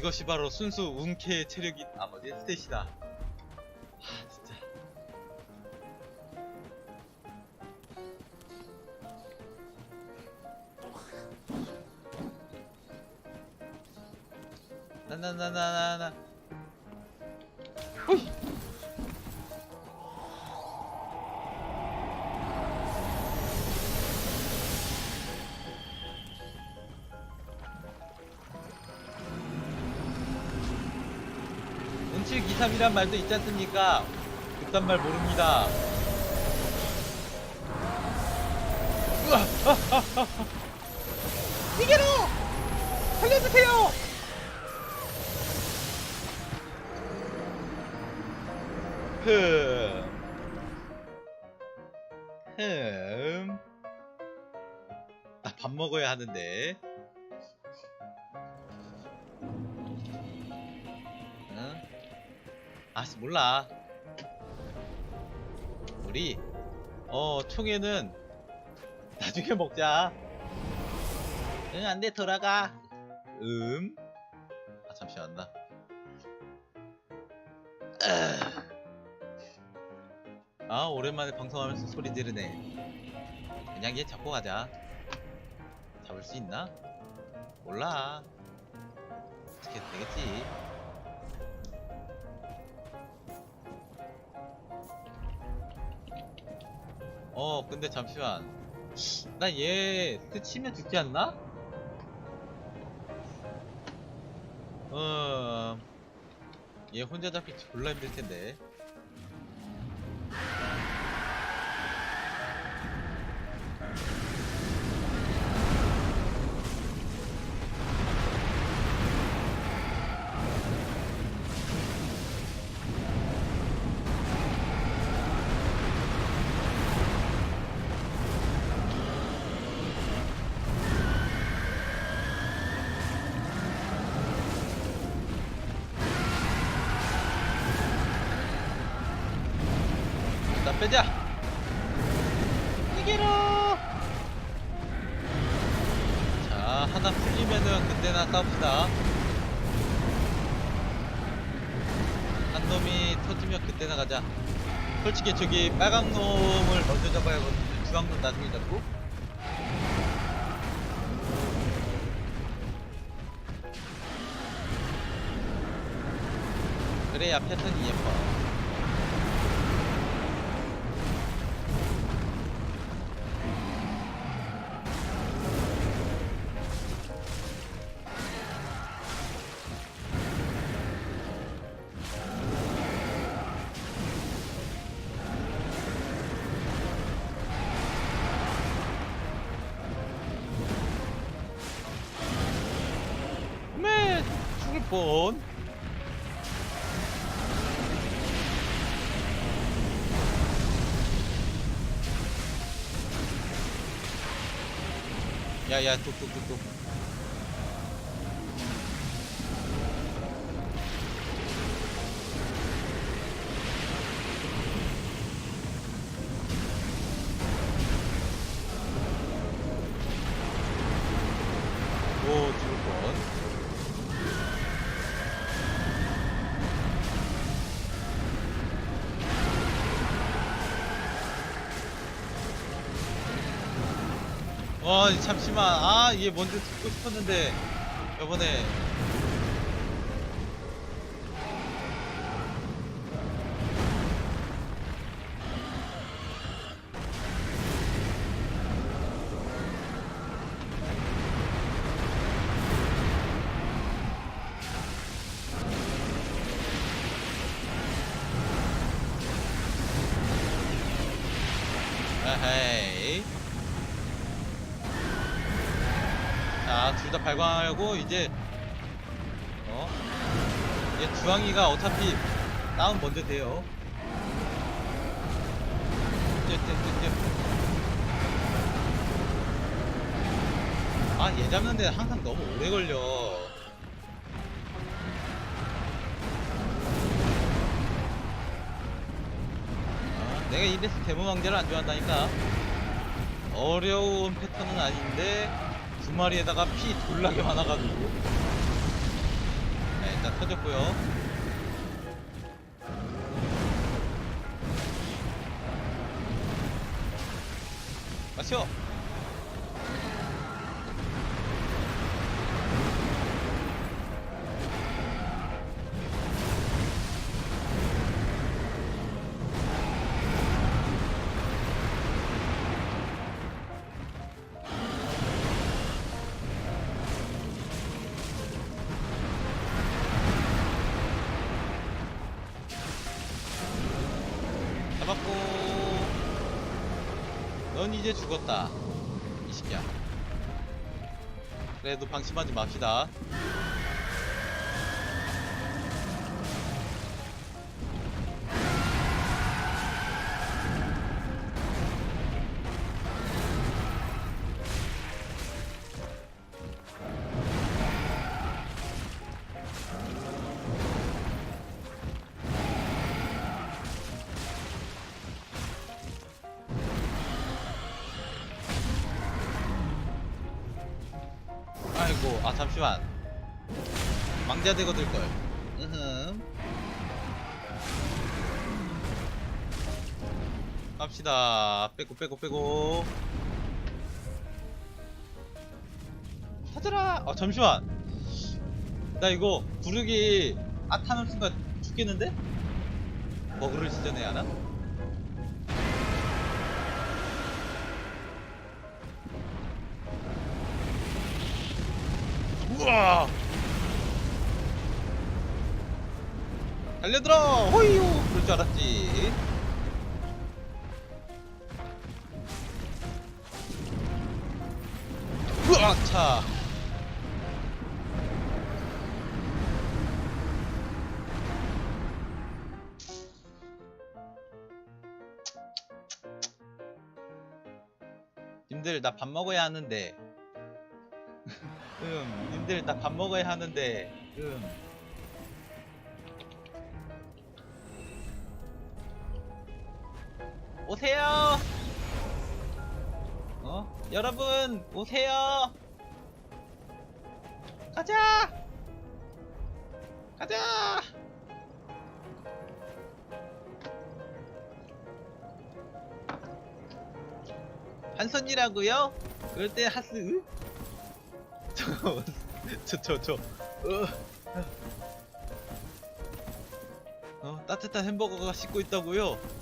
이것이 바로 순수 운케의 체력이 아 뭐지 스탯이다. 하 진짜. 나나나나나나. 기삼이란 말도 있지 않습니까? 그딴 말 모릅니다. 으아! 아, 아, 아, 아. 이게로! 살려주세요! 흠. 흠. 나밥 먹어야 하는데. 아, 몰라. 우리, 어, 총에는 나중에 먹자. 응, 안 돼, 돌아가. 음. 아, 잠시만, 나. 아, 오랜만에 방송하면서 소리 지르네. 그냥 얘 잡고 가자. 잡을 수 있나? 몰라. 어떻게 되겠지. 어, 근데 잠시만. 나얘 스치면 죽지 않나? 어, 얘 혼자 잡기 졸라 힘들 텐데. 솔직히 저기 빨강 놈을 먼저 잡아야 하거든요. 주황 놈 나중에 잡고. 그래야 패턴이 예뻐. Ай-яй-яй, тут, тут, тут, тут. Вот. 어 잠시만. 아 얘 먼저 듣고 싶었는데 요번에 주황이가 어차피 다운 먼저 돼요. 아, 얘 잡는데 항상 너무 오래 걸려. 아, 내가 이래서 대모왕자를 안 좋아한다니까. 어려운 패턴은 아닌데 두 마리에다가 피 졸라게 많아가지고 일단 터졌고요. 마셔. 잡았고 넌 이제 죽었다. 이 새끼야. 그래도 방심하지 맙시다 망자 대거 들걸. 으흠. 갑시다. 빼고 빼고 빼고. 찾아라! 아 잠시만. 나 이거 부르기 아 타는 순간 죽겠는데? 버그를 시전해야 하나? 우와 달려들어! 호이요 그럴 줄 알았지. 우와 차. 님들 나 밥 먹어야 하는데. 음, 님들 나 밥 먹어야 하는데, 음. 오세요! 어? 여러분, 오세요! 가자! 가자! 한선이라고요? 그럴 때 하스, 으? 잠깐만 저저 저 어. 어 따뜻한 햄버거가 씻고 있다고요?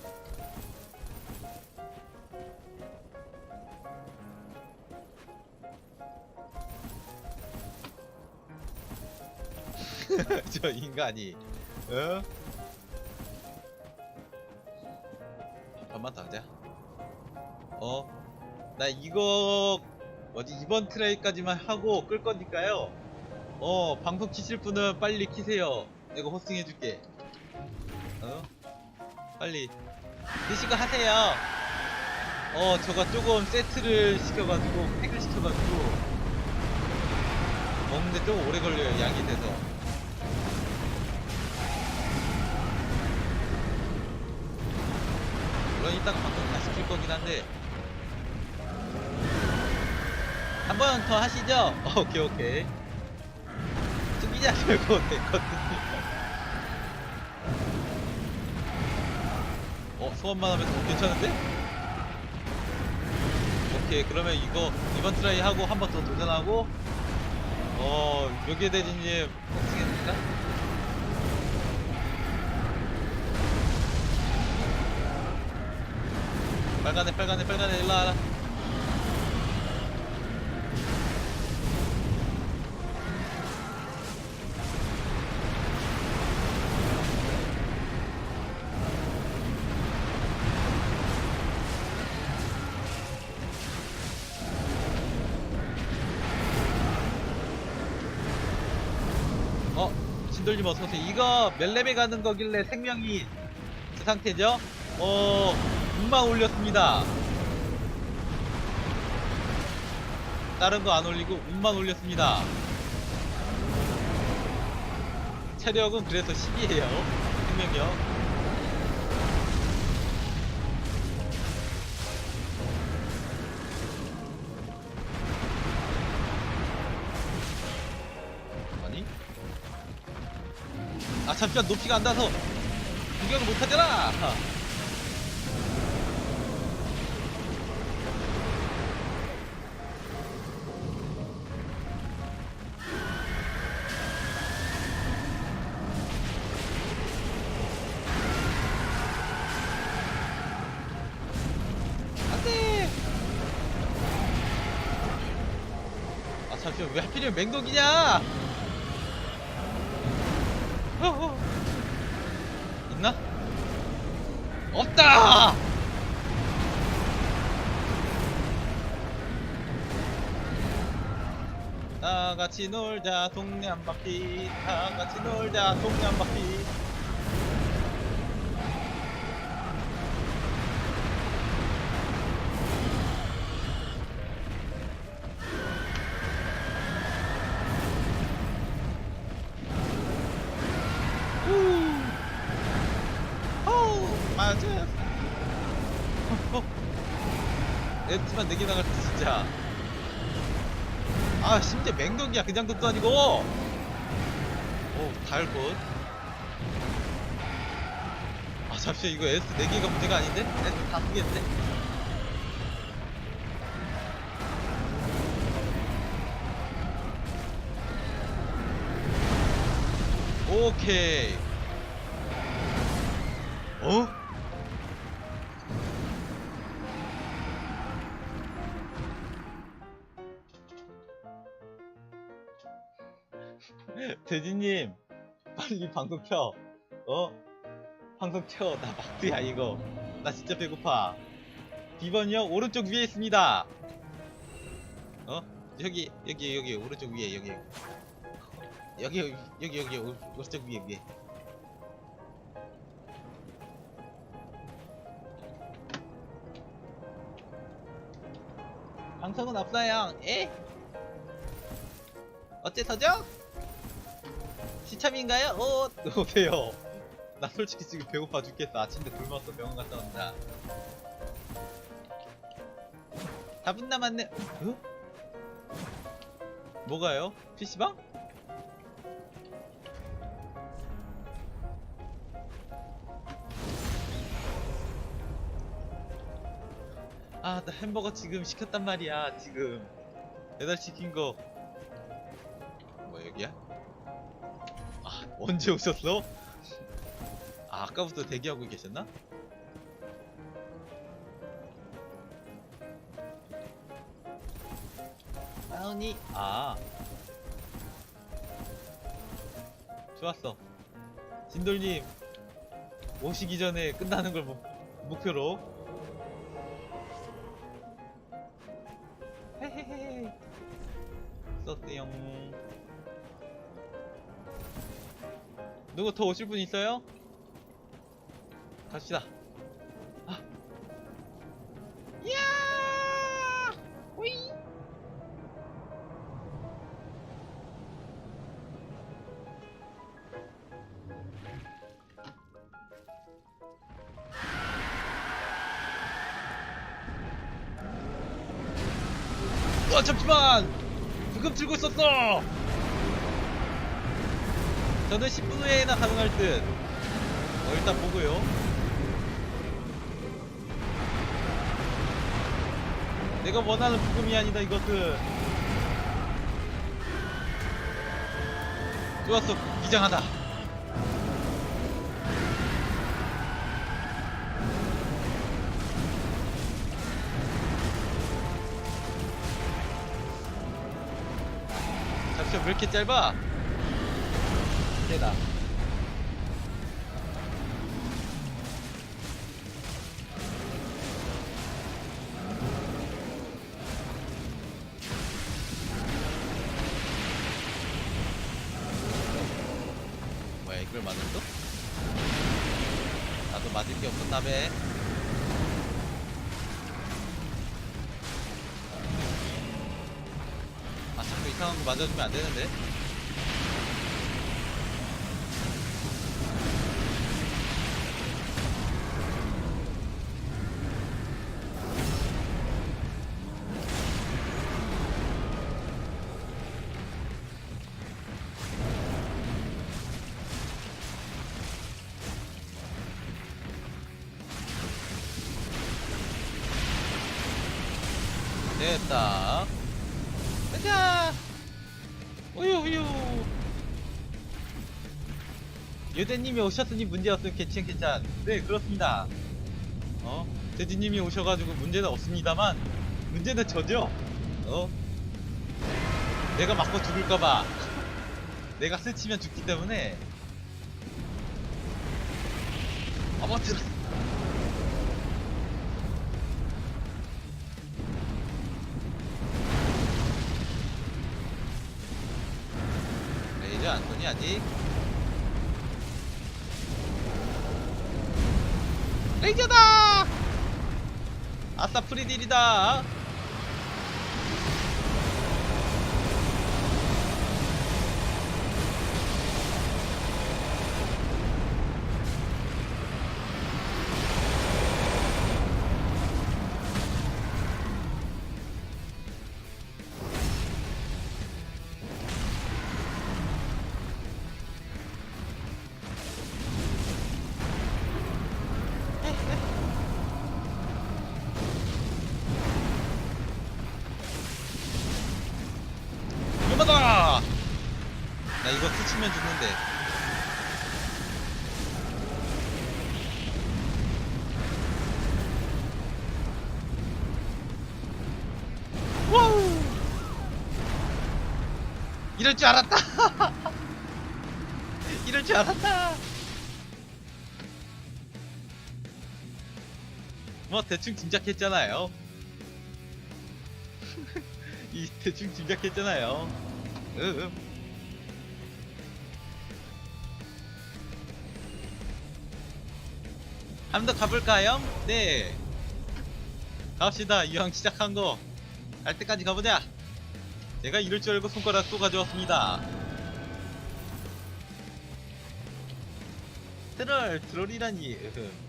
저 인간이 어? 밥만 더 하자 어? 나 이거 어디 이번 트레이까지만 하고 끌 거니까요. 어, 방송 키실 분은 빨리 키세요. 내가 호스팅 해줄게. 어? 빨리. 드시고 하세요. 어, 저가 조금 세트를 시켜가지고, 팩을 시켜가지고, 먹는데 좀 오래 걸려요, 양이 돼서. 물론 이따가 방송 다 시킬 거긴 한데, 한 번 더 하시죠? 어, 오케이, 오케이. 숙이지 말고 됐거든요. 어, 소원만 하면 더 괜찮은데? 오케이, 그러면 이거 이번 트라이 하고 한 번 더 도전하고, 어, 묘계대리님, 복싱해줄까? 빨간애, 빨간애, 빨간애, 일로 와라. 어, 진돌님 어서오세요. 이거 몇 레벨 가는 거길래 생명이 그 상태죠? 어, 운만 올렸습니다. 다른 거 안 올리고 운만 올렸습니다. 체력은 그래서 10이에요. 생명력. 아니? 잠시만 높이가 안 닿아서 구경을 못하잖아 왜 하필이면 맹독이냐 어, 어. 있나? 없다! 다 같이 놀자 동네 한 바퀴 다 같이 놀자 동네 한 바퀴 아 심지어 맹독이야 그냥 독도 아니고 오 달꽃 아 잠시만 이거 S 4개가 문제가 아닌데? S 5개인데? 오케이 어? 돼지님 빨리 방송 켜 어? 방송 켜나 막드야 이거 나 진짜 배고파 비번이요 오른쪽 위에 있습니다 어? 여기 여기 여기 오른쪽 위에 여기 여기 여기 여기 오- 오른쪽 위에 위에 방송은 없어요 에? 어째서죠? 시참인가요? 어, 오세요. 나 솔직히 지금 배고파 죽겠어. 아침에 굶었어. 병원 갔다 온다. 4분 남았네. 어? 뭐가요? PC방? 아, 나 햄버거 지금 시켰단 말이야. 지금. 배달 시킨 거. 언제 오셨어? 아, 아까부터 대기하고 계셨나? 다운이 아. 좋았어. 진돌님 오시기 전에 끝나는 걸 목, 목표로. 헤헤헤 썼대용 누구 더 오실 분 있어요? 갑시다. 아. 이야! 호이! 어, 잠시만! 부금 들고 있었어! 저는 10분 후에나 가능할 듯. 어, 일단 보고요. 내가 원하는 부금이 아니다, 이것은. 좋았어, 기장하다. 잠시만, 왜 이렇게 짧아? 세다. 뭐야 이걸 맞았어? 나도 맞을 게 없었나 배아 자꾸 이상한 거 맞아주면 안 되는데 됐다. 가자! 우유, 우유. 여대님이 오셨으니 문제 없음 괜찮, 괜찮. 네, 그렇습니다. 어? 대디님이 오셔가지고 문제는 없습니다만, 문제는 저죠? 어? 내가 맞고 죽을까봐. 내가 스치면 죽기 때문에. 어머, 들어. 위험하다! 이럴 줄 알았다! 이럴 줄 알았다! 뭐, 대충 짐작했잖아요. 이 대충 짐작했잖아요. 음. 한번 더 가볼까요? 네. 갑시다. 이왕 시작한 거. 갈 때까지 가보자. 제가 이럴 줄 알고 손가락 또 가져왔습니다. 트롤, 트롤이라니. 으흠.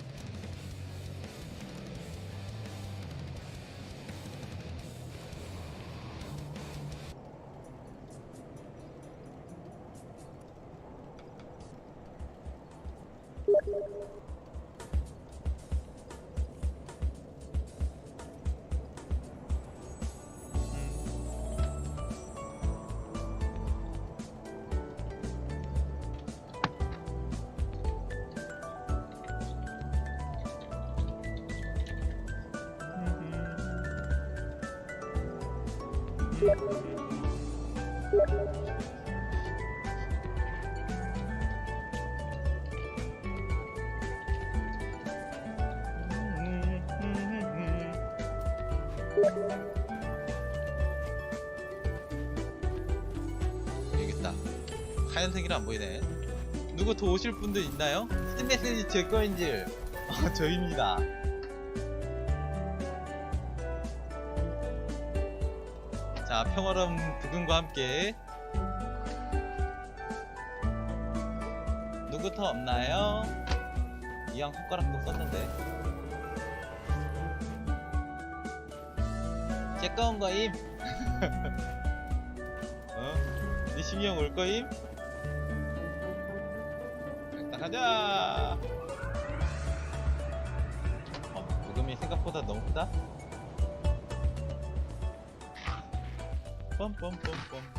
여기 있다. 하얀색이라 안 보이네. 누구 더 오실 분들 있나요? 스메시지 제 거인 줄. 어, 저입니다. 평화로운 부금과 함께 누구 더 없나요? 이왕 손가락도 썼는데 제 거인 거임? 어? 니심이 형 올 거임? 일단 가자 어, 부금이 생각보다 너무 크다? bom, bom, bom, bom.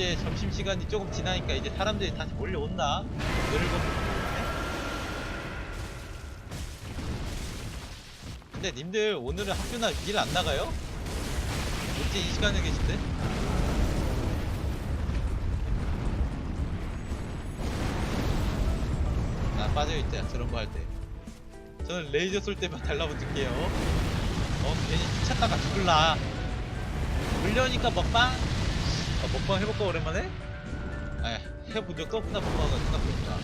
이제 점심시간이 조금 지나니까 이제 사람들이 다시 몰려온다. 늙어 근데 님들 오늘은 학교나 일 안 나가요? 어째 이 시간에 계신데? 아 빠져있자 저런 거 할 때. 저는 레이저 쏠 때만 달라붙을게요. 어 괜히 미쳤다가 죽을라. 물려니까 먹방? 아, 먹방 해볼까 오랜만에? 아 해본 적도 없구나 먹방은 생각해보니까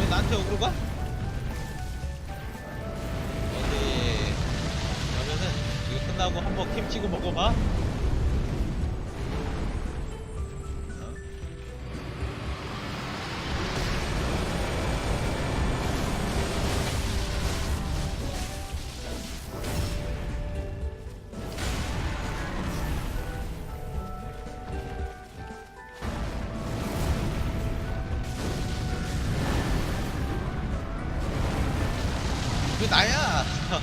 왜 나한테 오그로 가? 어디 그러면은 이거 끝나고 한번 캠 치고 먹어봐 나야?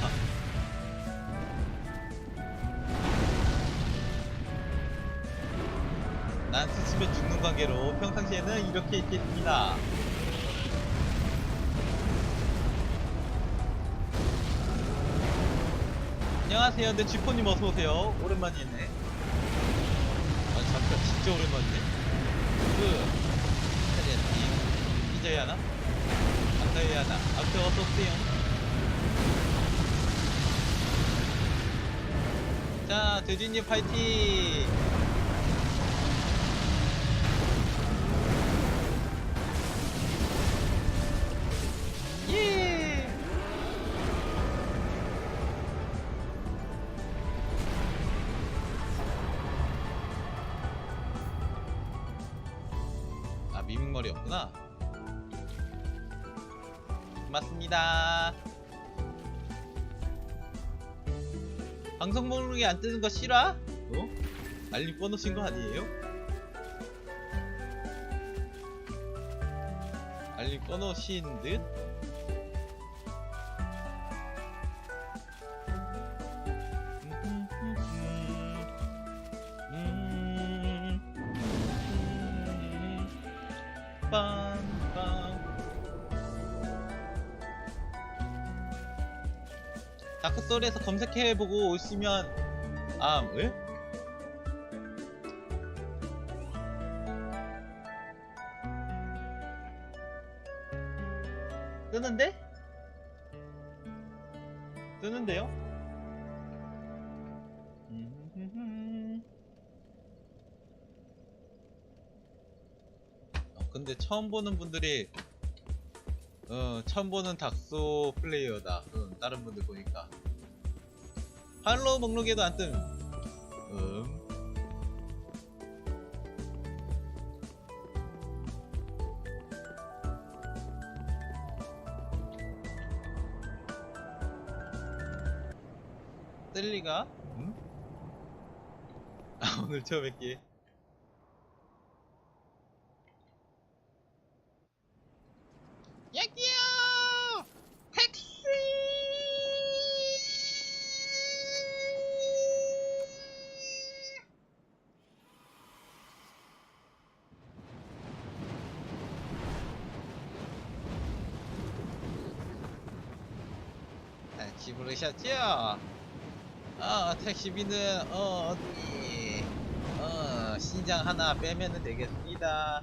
난 스스로 죽는 관계로 평상시에는 이렇게 있겠습니다. 안녕하세요. 내 쥐포님 어서 오세요. 오랜만이네. 아, 잠깐, 진짜 오랜만이네. 그, 차리야님, 이저야나? 안타야나? 앞에 어서 오세요. 자, 돼지님 파이팅! 예! 아, 미밍머리였구나. 맞습니다. 방송 목록에 안 뜨는 거 싫어? 어? 알림 꺼놓으신 거 아니에요? 알림 꺼놓으신 듯? 다크소울에서 검색해보고 오시면 아 왜? 뜨는데? 뜨는데요? 어, 근데 처음 보는 분들이 어 처음 보는 닥소 플레이어다 응, 다른 분들 보니까 할로우 목록에도 안 뜸. 음. 뜰 리가? 응? 아 오늘 처음 뵙기 택시 부르셨죠? 어, 택시비는, 어, 어디, 어, 신장 하나 빼면 되겠습니다.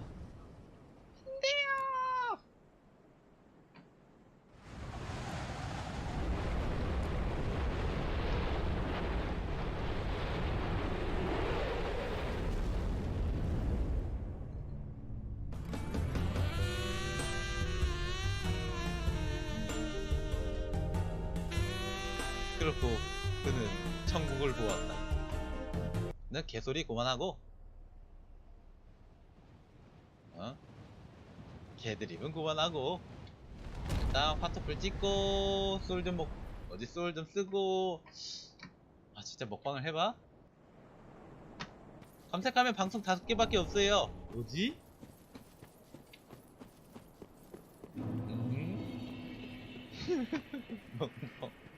개소리 그만하고. 어? 개드립은 그만하고. 일단 화토풀 찍고 솔 좀 먹. 어디 솔 좀 쓰고. 아 진짜 먹방을 해봐. 검색하면 방송 다섯 개밖에 없어요. 뭐지? 음?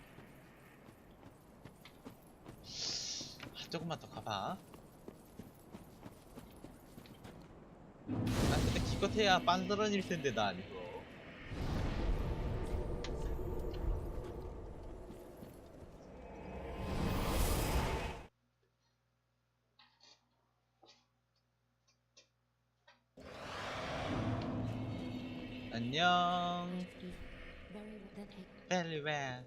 조금만 더 가봐. 아 근데 기껏해야 빤스런일 텐데 나 아니고. 안녕. Very well,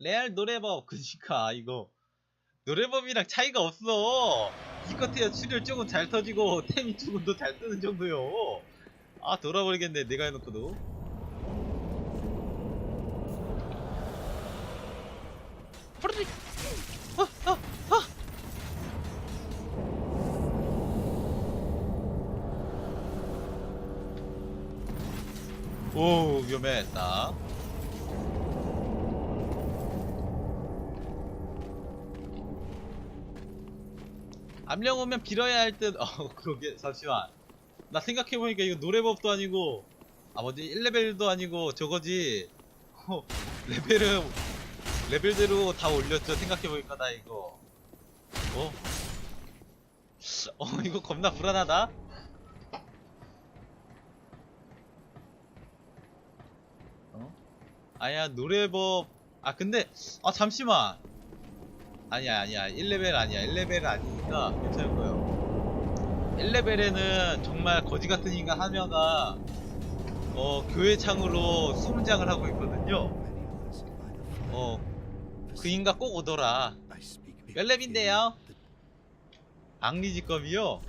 레알 노래법. 그니까 이거 노래법이랑 차이가 없어. 기껏해야 출혈 조금 잘 터지고 템이 조금 더 잘 뜨는 정도요. 아 돌아버리겠네 내가 해놓고도. 프르릭 아, 아, 아. 오 위험했다 암령 오면 빌어야 할 듯. 어, 그러게. 잠시만. 나 생각해보니까 이거 노래법도 아니고, 아, 뭐지, 1레벨도 아니고, 저거지. 어, 레벨은, 레벨대로 다 올렸죠. 생각해보니까 나 이거. 어? 어, 이거 겁나 불안하다? 어? 아야, 노래법. 아, 근데, 아, 잠시만. 아니야 아니야. 1레벨 아니야. 1레벨 아니니까 괜찮을 거예요. 1레벨에는 정말 거지 같은 인간 하나가 어 교회 창으로 수문장을 하고 있거든요. 어그 인간 꼭 오더라. 몇 렙인데요? 악리지검이요?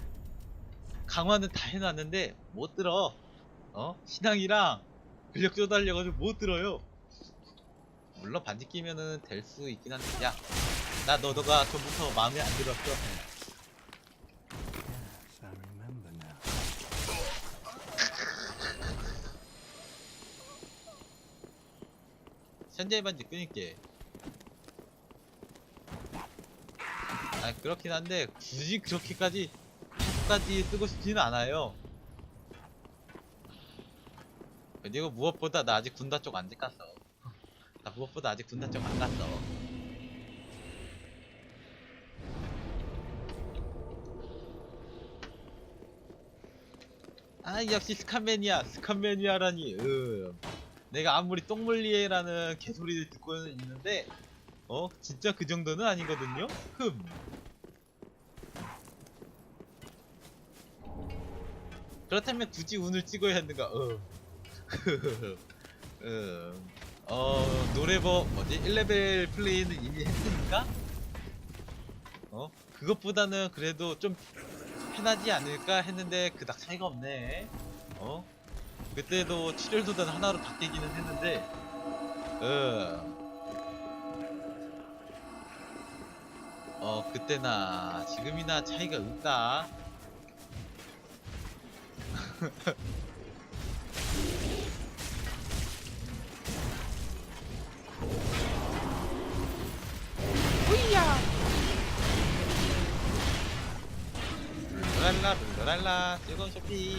강화는 다 해놨는데 못 들어. 어? 신앙이랑 근력 쪼달려가지고 못 들어요. 물론 반지 끼면은 될 수 있긴 한데. 야 나너 너가 전부터 마음에 안 들었어. 현재 반지 끊을게. 아 그렇긴 한데 굳이 그렇게까지 까지 쓰고 싶지는 않아요. 그리고 무엇보다 나 아직 군다 쪽 안 갔어. 나 무엇보다 아직 군다 쪽 안 갔어. 아 역시 스칸매니아 스칸매니아라니. 음. 내가 아무리 똥물리에라는 개소리를 듣고는 있는데 어? 진짜 그 정도는 아니거든요? 흠. 그렇다면 굳이 운을 찍어야 했는가? 어. 음. 어 노래법 뭐지? 1레벨 플레이는 이미 했으니까? 어? 그것보다는 그래도 좀 편하지 않을까 했는데 그닥 차이가 없네. 어? 그때도 출혈도단 하나로 바뀌기는 했는데, 어. 어, 그때나 지금이나 차이가 없다. 룰랄라 룰랄라. 즐거운 쇼핑.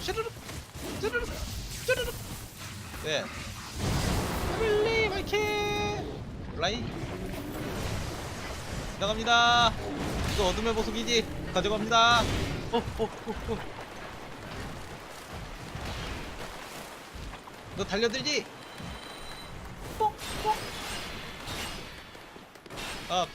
슈르륵 슈르륵 슈르륵. 네. 패밀리 마이케 플라이. 나갑니다. 이거 어둠의 보석이지? 가져갑니다. 호호호호 너 달려들지? 뽕, 뽕. 아,